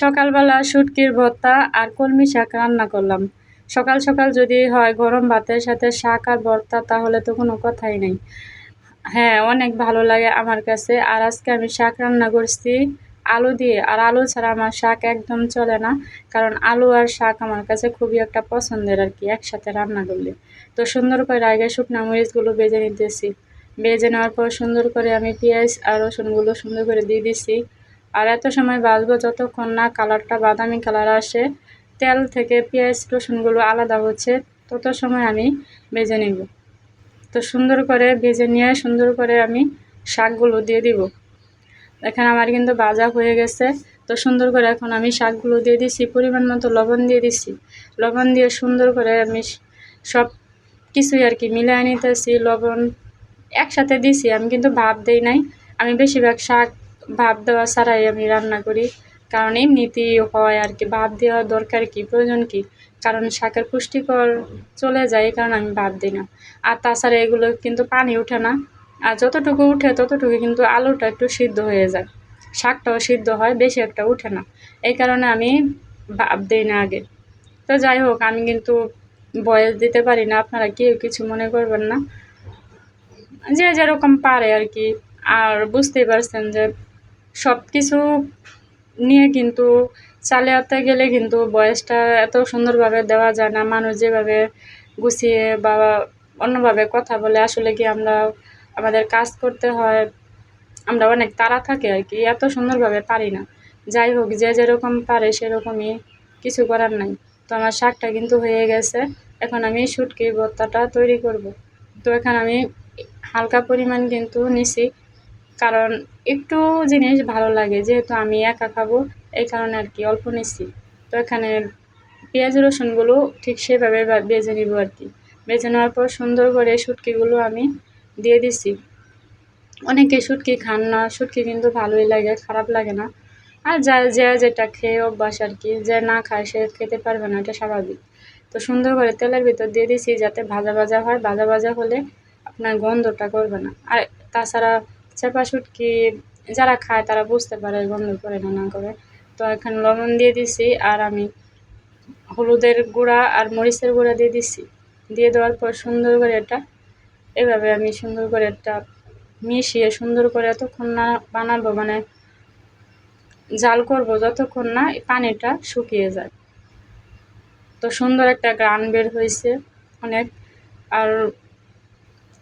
সকালবেলা শুটকির ভর্তা আর কলমি শাক রান্না করলাম। সকাল সকাল যদি হয় গরম ভাতের সাথে শাক আর ভর্তা, তাহলে তো কোনো কথাই নেই। হ্যাঁ অনেক ভালো লাগে আমার কাছে। আর আজকে আমি শাক রান্না করছি আলু দিয়ে। আর আলু ছাড়া আমার শাক একদম চলে না, কারণ আলু আর শাক আমার কাছে খুবই একটা পছন্দের আর কি, একসাথে রান্না করলে। তো সুন্দর করে আগে শুকনো মরিচগুলো বেজে নিতেছি। বেজে নেওয়ার পর সুন্দর করে আমি পেঁয়াজ আর রসুনগুলো সুন্দর করে দিয়ে দিছি। আর এত সময় বাজবো যতক্ষণ না কালারটা বাদামি কালার আসে, তেল থেকে পেঁয়াজ, রসুনগুলো আলাদা হচ্ছে, তত সময় আমি ভেজে নিব। তো সুন্দর করে ভেজে নিয়ে সুন্দর করে আমি শাকগুলো দিয়ে দিব। এখানে আমার কিন্তু বাজা হয়ে গেছে, তো সুন্দর করে এখন আমি শাকগুলো দিয়ে দিছি, পরিমাণ মতো লবণ দিয়ে দিছি। লবণ দিয়ে সুন্দর করে আমি সব কিছুই আর কি মিলিয়ে নিতেছি, লবণ একসাথে দিছি, আমি কিন্তু ভাব দেই নাই। আমি বেশিরভাগ শাক ভাব দেওয়া ছাড়াই আমি রান্না করি। কারণ এমনিতেই হয় আর কি ভাব দেওয়ার দরকার কি, প্রয়োজন কি? কারণ শাকের পুষ্টিকর চলে যায় কারণে আমি ভাব দিই না। আর তাছাড়া এগুলো কিন্তু পানি ওঠে না। আর যতটুকু উঠে ততটুকু কিন্তু আলুটা একটু সিদ্ধ হয়ে যায়। শাকটাও সিদ্ধ হয়, বেশি একটা উঠে না। এই কারণে আমি ভাব দিই না আগে। তো যাই হোক, আমি কিন্তু বয়স দিতে পারি না, আপনারা কেউ কিছু মনে করবেন না। যে যেরকম পারে আর কি। আর বুঝতেই পারছেন যে সব কিছু নিয়ে কিন্তু চালাতে গেলে কিন্তু বয়সটা এত সুন্দরভাবে দেওয়া যায় না। মানুষ যেভাবে গুছিয়ে বা অন্যভাবে কথা বলে, আসলে কি আমরা আমাদের কাজ করতে হয়, আমরা অনেক তাড়া থাকে আর কি, এত সুন্দরভাবে পারি না। যাই হোক, যে যেরকম পারে সেরকমই কিছু করার নাই। তো আমার শাকটা কিন্তু হয়ে গেছে, এখন আমি শুটকি ভর্তাটা তৈরি করব। তো এখন আমি হালকা পরিমাণ কিন্তু নিছি। কারণ একটু জিনিস ভালো লাগে, যেহেতু আমি একা খাব, এই কারণে আর কি অল্প নিচ্ছি তো এখানে পেঁয়াজ, রসুনগুলো ঠিক সেভাবে বেজে নিব আর কি। বেজে নেওয়ার পর সুন্দর করে শুটকিগুলো আমি দিয়ে দিছি। অনেকে শুটকি খান না, শুটকি কিন্তু ভালোই লাগে, খারাপ লাগে না। আর যা, যে যেটা খেয়ে অভ্যাস আর কি, যে না খায় সে খেতে পারবে না, এটা স্বাভাবিক। তো সুন্দর করে তেলের ভিতর দিয়ে দিছি যাতে ভাজা ভাজা হয়, ভাজা ভাজা হলে আপনার গন্ধটা করবে না। আর তাছাড়া চেপা শুটকি যারা খায়, তারা বুঝতে পারে, গন্ধ করে না না করে। তো এখানে লবণ দিয়ে দিছি আর আমি হলুদের গুঁড়া আর মরিচের গুঁড়া দিয়ে দিছি। দিয়ে দেওয়ার পর সুন্দর করে এটা, এভাবে আমি সুন্দর করে একটা মিশিয়ে সুন্দর করে এতক্ষণ না বানাবো মানে জাল করব যতক্ষণ না পানিটা শুকিয়ে যায়। তো সুন্দর একটা গ্রান বের হয়েছে অনেক। আর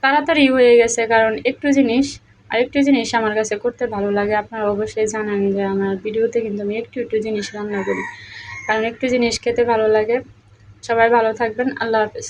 তাড়াতাড়ি হয়ে গেছে, কারণ একটু জিনিস আর একটু জিনিস আমার কাছে করতে ভালো লাগে, আপনারা অবশ্যই জানান যে আমার ভিডিওতে কিন্তু আমি একটু একটু জিনিস রান্না করি। কারণ একটু জিনিস খেতে ভালো লাগে। সবাই ভালো থাকবেন, আল্লাহ হাফেজ।